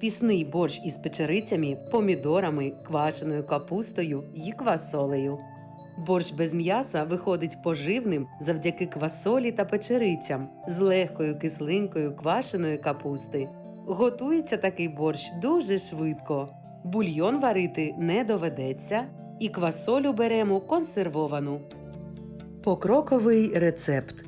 Пісний борщ із печерицями, помідорами, квашеною капустою і квасолею. Борщ без м'яса виходить поживним завдяки квасолі та печерицям з легкою кислинкою квашеної капусти. Готується такий борщ дуже швидко. Бульйон варити не доведеться, і квасолю беремо консервовану. Покроковий рецепт.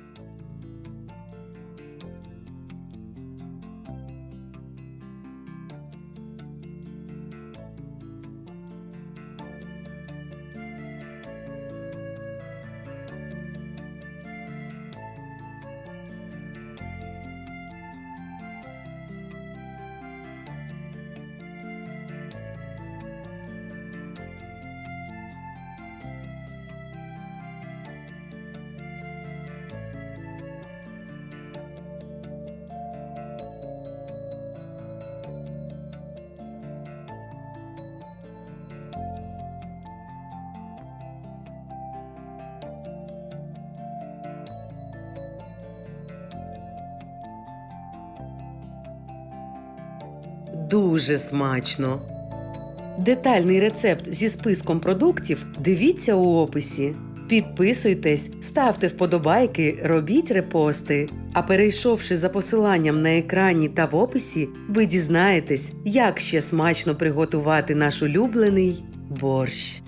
Дуже смачно. Детальний рецепт зі списком продуктів дивіться у описі. Підписуйтесь, ставте вподобайки, робіть репости. А перейшовши за посиланням на екрані та в описі, ви дізнаєтесь, як ще смачно приготувати наш улюблений борщ.